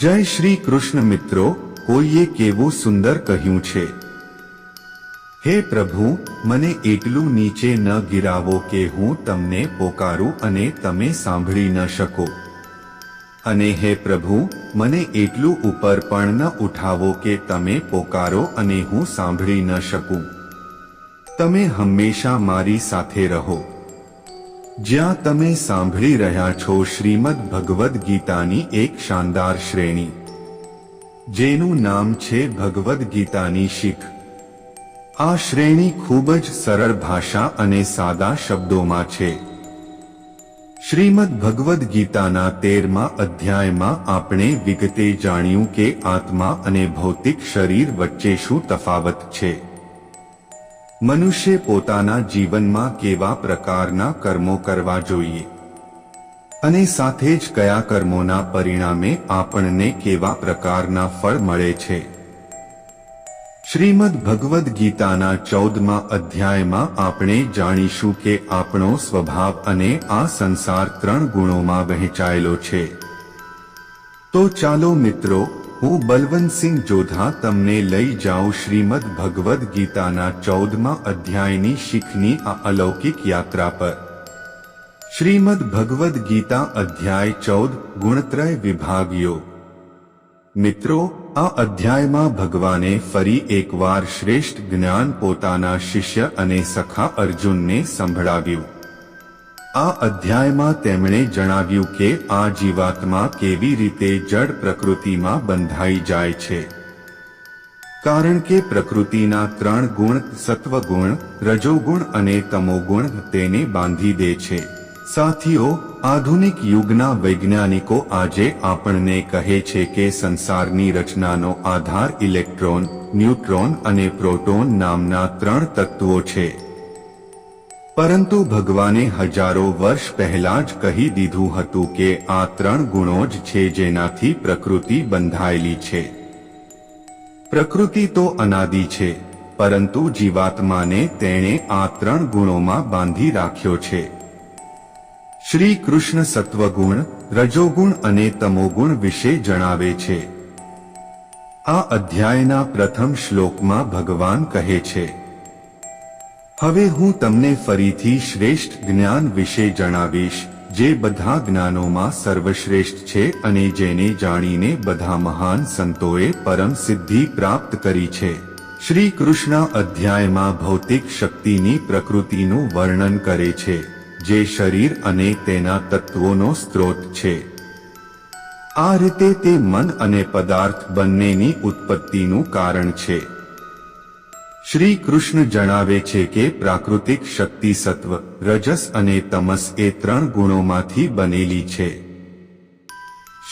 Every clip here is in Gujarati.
જય શ્રી કૃષ્ણ મિત્રો, કોઈએ કેવું સુંદર કહ્યું છે? હે પ્રભુ, મને એટલું નીચે ન ગિરાવો કે હું તમને પોકારું અને તમે સાંભળી ન શકો. અને હે પ્રભુ, મને એટલું ઉપર પણ ન ઉઠાવો કે તમે પોકારો અને હું સાંભળી ન શકું. તમે હંમેશા મારી સાથે રહો. જ્યાં તમે સાંભળી રહ્યા છો શ્રીમદ ભગવદ્ ગીતાની એક શાનદાર શ્રેણી, જેનું નામ છે ભગવદ્ ગીતાની શીખ. આ શ્રેણી ખૂબ જ સરળ ભાષા અને સાદા શબ્દોમાં છે. શ્રીમદ ભગવદ્ ગીતાના તેરમા અધ્યાયમાં આપણે વિગતે જાણ્યું કે આત્મા અને ભૌતિક શરીર વચ્ચે શું તફાવત છે. મનુષ્ય પોતાના જીવનમાં કેવા પ્રકારના કર્મો કરવા જોઈએ? અને સાથે જ કયા કર્મોના પરિણામે આપણને કેવા પ્રકારના ફળ મળે છે? શ્રીમદ ભગવદ્ ગીતાના ચૌદમા અધ્યાયમાં આપણે જાણીશું કે આપણો સ્વભાવ અને આ સંસાર ત્રણ ગુણોમાં વહેંચાયેલો છે. તો ચાલો મિત્રો હું બલવંતસિંહ જોધા તમને લઈ જાઉં શ્રીમદ ભગવદ્ ગીતાના ચૌદમા અધ્યાયની શીખની આ અલૌકિક યાત્રા પર. શ્રીમદ ભગવદ્ ગીતા અધ્યાય ચૌદ, ગુણત્રય વિભાગ યોગ મિત્રો, આ અધ્યાયમાં ભગવાને ફરી એકવાર શ્રેષ્ઠ જ્ઞાન પોતાના શિષ્ય અને સખા અર્જુનને સંભળાવ્યું. આ અધ્યાયમાં તેમણે જણાવ્યું કે આ જીવાત્મા કેવી રીતે જડ પ્રકૃતિમાં બંધાઈ જાય છે. કારણ કે પ્રકૃતિના ત્રણ ગુણ સત્વગુણ, રજોગુણ અને તમોગુણ તેને બાંધી દે છે. સાથીઓ, આધુનિક યુગના વૈજ્ઞાનિકો આજે આપણને કહે છે કે સંસારની રચનાનો આધાર ઇલેક્ટ્રોન, ન્યુટ્રોન અને પ્રોટોન નામના ત્રણ તત્વો છે. પરંતુ ભગવાને હજારો વર્ષ પહેલા જ કહી દીધું હતું કે આ ત્રણ ગુણો જ છે જેનાથી પ્રકૃતિ બંધાયેલી છે. પ્રકૃતિ તો અનાદિ છે, પરંતુ જીવાત્માને તેણે આ ત્રણ ગુણોમાં બાંધી રાખ્યો છે. શ્રી કૃષ્ણ સત્વગુણ, રજોગુણ અને તમોગુણ વિશે જણાવે છે. આ અધ્યાયના પ્રથમ શ્લોકમાં ભગવાન કહે છે હવે હું તમને ફરીથી શ્રેષ્ઠ જ્ઞાન વિશે જણાવીશ, જે બધા જ્ઞાનોમાં સર્વશ્રેષ્ઠ છે અને જેને જાણીને બધા મહાન સંતોએ પરમ સિદ્ધિ પ્રાપ્ત કરી છે. શ્રી કૃષ્ણ અધ્યાયમાં ભૌતિક શક્તિની પ્રકૃતિનું વર્ણન કરે છે, જે શરીર અને તેના તત્વોનો સ્ત્રોત છે. આ રીતે તે મન અને પદાર્થ બંનેની ઉત્પત્તિનું કારણ છે. શ્રી કૃષ્ણ જણાવે છે કે પ્રાકૃતિક શક્તિ સત્વ, રજસ અને તમસ એ ત્રણ ગુણોમાંથી બનેલી છે.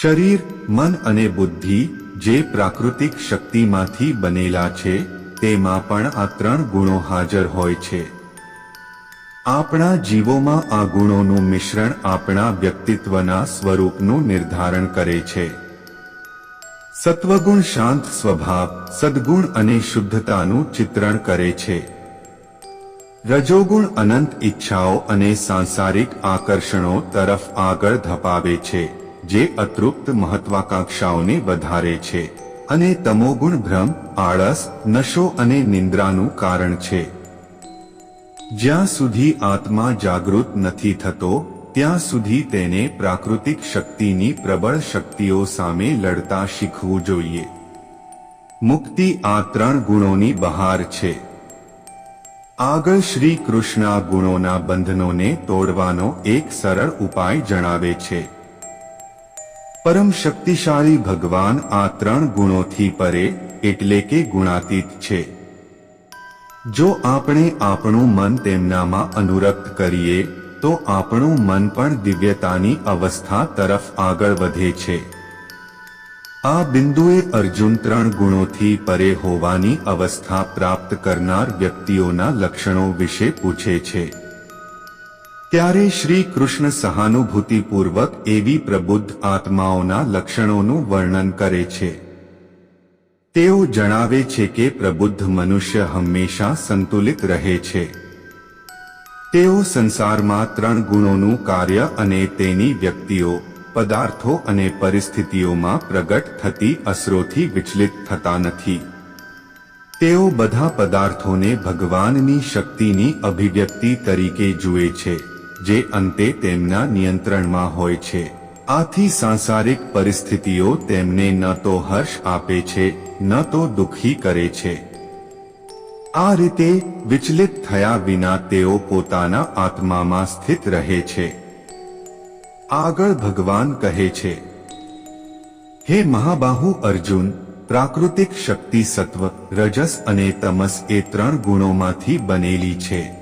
શરીર, મન અને બુદ્ધિ જે પ્રાકૃતિક શક્તિમાંથી બનેલા છે, તેમાં પણ આ ત્રણ ગુણો હાજર હોય છે. આપણા જીવોમાં આ ગુણોનું મિશ્રણ આપણા વ્યક્તિત્વના સ્વરૂપનું નિર્ધારણ કરે છે. સત્વગુણ શાંત સ્વભાવ, સદગુણ અને શુદ્ધતાનું ચિત્રણ કરે છે. રજોગુણ અનંત ઈચ્છાઓ અને સાંસારિક આકર્ષણો તરફ આગળ ધપાવે છે, જે અતૃપ્ત મહત્વાકાંક્ષાઓને વધારે છે અને તમોગુણ ભ્રમ, આળસ, નશો અને નિંદ્રાનું કારણ છે. જ્યાં સુધી આત્મા જાગૃત નથી થતો ત્યાં સુધી તેને પ્રાકૃતિક શક્તિની પ્રબળ શક્તિઓ સામે લડતા શીખવું જોઈએ. મુક્તિ આ ત્રણ ગુણોની બહાર છે. આગળ શ્રી કૃષ્ણા ગુણોના બંધનોને તોડવાનો એક સરળ ઉપાય જણાવે છે. પરમ શક્તિશાળી ભગવાન આ ત્રણ ગુણોથી પરે એટલે કે ગુણાતીત છે. જો આપણે આપણું મન તેમનામાં અનુરક્ત કરીએ તો આપણું મન પણ દિવ્યતાની અવસ્થા તરફ આગળ વધે છે. આ બિંદુએ અર્જુન ત્રણ ગુણોથી પરે હોવાની અવસ્થા પ્રાપ્ત કરનાર વ્યક્તિઓના લક્ષણો વિશે પૂછે છે. ત્યારે શ્રી કૃષ્ણ સહાનુભૂતિપૂર્વક એવી પ્રબુદ્ધ આત્માઓના લક્ષણોનું વર્ણન કરે છે? તેઓ જણાવે છે કે પ્રબુદ્ધ મનુષ્ય હંમેશા સંતુલિત રહે છે. તેઓ સંસારમાં ત્રણ ગુણોનું કાર્ય અને તેની વ્યક્તિઓ, પદાર્થો અને પરિસ્થિતિઓમાં પ્રગટ થતી અસરોથી વિચલિત થતા નથી. તેઓ બધા પદાર્થોને ભગવાનની શક્તિની અભિવ્યક્તિ તરીકે જુએ છે, જે અંતે તેમના નિયંત્રણમાં હોય છે. આથી સાંસારિક પરિસ્થિતિઓ તેમને ન તો હર્ષ આપે છે, ન તો દુઃખી કરે છે. આ રીતે વિચલિત થયા વિના તેઓ પોતાના આત્મામાં સ્થિત રહે છે. આગળ ભગવાન કહે છે, હે મહાબાહુ અર્જુન, પ્રાકૃતિક શક્તિ સત્વ, રજસ અને તમસ એ ત્રણ ગુણોમાંથી બનેલી છે.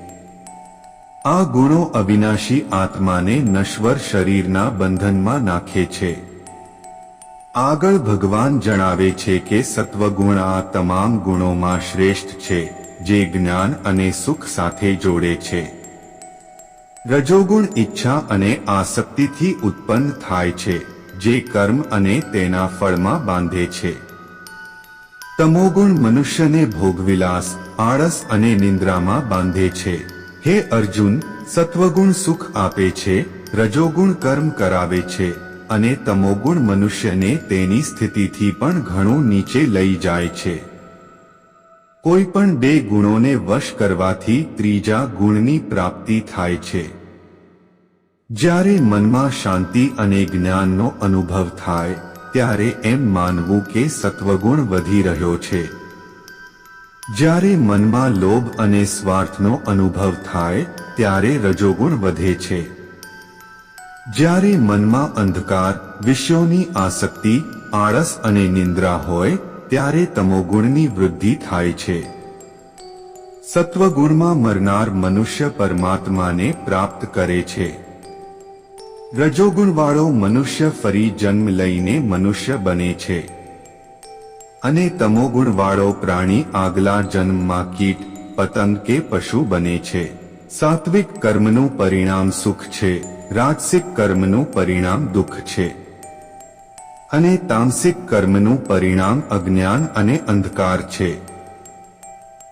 આ ગુણો અવિનાશી આત્માને નશ્વર શરીરના બંધનમાં નાખે છે. આગળ ભગવાન જણાવે છે કે સત્વગુણ આ તમામ ગુણોમાં શ્રેષ્ઠ છે. જે જ્ઞાન અને સુખ સાથે જોડે છે. રજોગુણ ઈચ્છા અને આસક્તિથી ઉત્પન્ન થાય છે, જે કર્મ અને તેના ફળમાં બાંધે છે. તમોગુણ મનુષ્યને ભોગવિલાસ, આળસ અને નિંદ્રામાં બાંધે છે. હે અર્જુન, સત્વગુણ સુખ આપે છે, રજોગુણ કર્મ કરાવે છે, અને તમોગુણ મનુષ્યને તેની સ્થિતિથી પણ ઘણું નીચે લઈ જાય છે. કોઈ પણ બે ગુણોને વશ કરવાથી ત્રીજા ગુણની પ્રાપ્તિ થાય છે. જ્યારે મનમાં શાંતિ અને જ્ઞાનનો અનુભવ થાય, ત્યારે એમ માનવું કે સત્વગુણ વધી રહ્યો છે. જ્યારે મનમાં લોભ અને સ્વાર્થનો અનુભવ થાય, ત્યારે રજોગુણ વધે છે. જ્યારે મનમાં અંધકાર, વિષયોની આસક્તિ, આળસ અને નિંદ્રા હોય ત્યારે તમોગુણની વૃદ્ધિ થાય છે. સત્વગુણમાં મરનાર મનુષ્ય પરમાત્માને પ્રાપ્ત કરે છે. રજોગુણવાળો મનુષ્ય ફરી જન્મ લઈને મનુષ્ય બને છે. અને તમોગુણવાળો પ્રાણી આગલા જન્મમાં કીટ, પતંગ કે પશુ બને છે. સાત્વિક કર્મનું પરિણામ સુખ છે. રાજસિક કર્મનું પરિણામ દુઃખ છે. અને તામસિક કર્મનું પરિણામ અજ્ઞાન અને અંધકાર છે.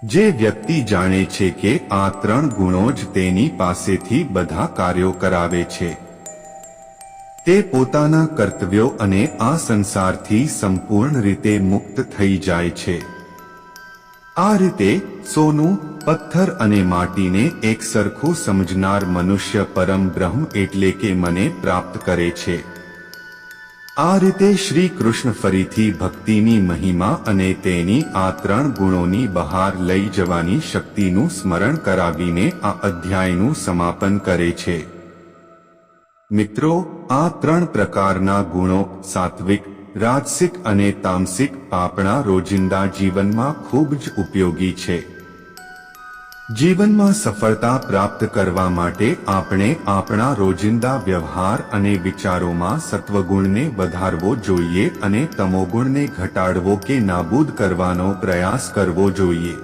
જે વ્યક્તિ જાણે છે કે આ ત્રણ ગુણો જ તેની પાસેથી બધા કાર્યો કરાવે છે. તે પોતાના કર્તવ્યો અને આ સંસારથી સંપૂર્ણ રીતે મુક્ત થઈ જાય છે. આ રીતે સોનું, પથ્થર અને માટીને એક સરખું સમજનાર મનુષ્ય પરમ બ્રહ્મ એટલે કે મને પ્રાપ્ત કરે છે. આ રીતે શ્રી કૃષ્ણ ફરીથી ભક્તિની મહિમા અને તેની આ ત્રણ ગુણોની બહાર લઈ જવાની શક્તિનું સ્મરણ કરાવીને આ અધ્યાયનું સમાપન કરે છે. મિત્રો, આ ત્રણ પ્રકારના ગુણો, સાત્વિક, રાજસિક અને તામસિક, આપણા રોજિંદા જીવનમાં ખૂબ જ ઉપયોગી છે. જીવનમાં સફળતા પ્રાપ્ત કરવા માટે આપણે આપણા રોજિંદા વ્યવહાર અને વિચારોમાં સત્વગુણને વધારવો જોઈએ અને તમોગુણને ઘટાડવો કે નાબૂદ કરવાનો પ્રયાસ કરવો જોઈએ.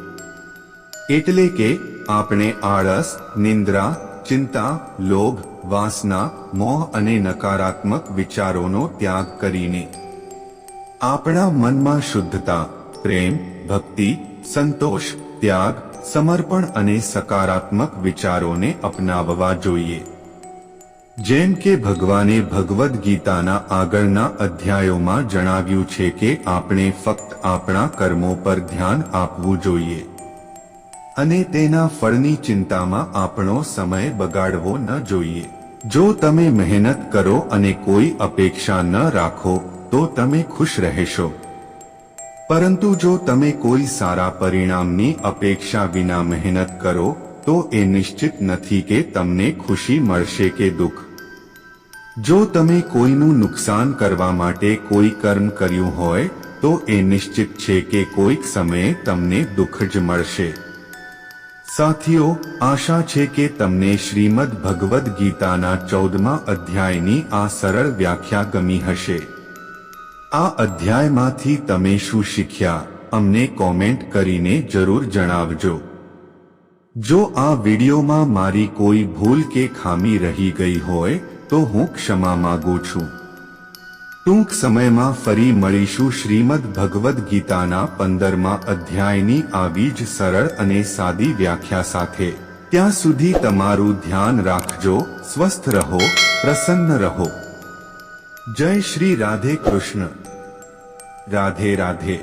એટલે કે, આપણે આળસ, નિંદ્રા, ચિંતા, લોભ, વાસના, મોહ અને નકારાત્મક વિચારોનો ત્યાગ કરીને આપણા મનમાં શુદ્ધતા, પ્રેમ, ભક્તિ, સંતોષ, ત્યાગ સમર્પણ અને સકારાત્મક વિચારોને અપનાવવા જોઈએ. જેમ કે ભગવાને ભગવદ્ ગીતાના આગળના અધ્યાયોમાં જણાવ્યું છે કે આપણે ફક્ત આપણા કર્મો પર ધ્યાન આપવું જોઈએ. અને તેના ફળની ચિંતામાં આપણો સમય બગાડવો ન જોઈએ. જો તમે મહેનત કરો અને કોઈ અપેક્ષા ન રાખો, તો તમે ખુશ રહેશો. પરંતુ જો તમે કોઈ સારા પરિણામની અપેક્ષા વિના મહેનત કરો, તો એ નિશ્ચિત નથી કે તમને ખુશી મળશે કે દુઃખ. જો તમે કોઈનું નુકસાન કરવા માટે કોઈ કર્મ કર્યું હોય, તો એ નિશ્ચિત છે કે કોઈક સમયે તમને દુઃખ જ મળશે. સાથીઓ, આશા છે કે તમને શ્રીમદ ભગવદ્ ગીતાના ચૌદમા અધ્યાયની આ સરળ વ્યાખ્યા ગમી હશે. આ અધ્યાયમાંથી તમે શું શીખ્યા, અમને કોમેન્ટ કરીને જરૂર જણાવજો. જો આ વિડીયોમાં મારી કોઈ ભૂલ કે ખામી રહી ગઈ હોય, તો હું ક્ષમા માંગુ છું. ટૂંક સમયમાં ફરી મળીશું શ્રીમદ ભગવદ્ ગીતાના પંદરમા અધ્યાયની આવી જ સરળ અને સાદી વ્યાખ્યા સાથે. ત્યાં સુધી તમારું ધ્યાન રાખજો, સ્વસ્થ રહો, પ્રસન્ન રહો. જય શ્રી રાધે કૃષ્ણ. રાધે રાધે.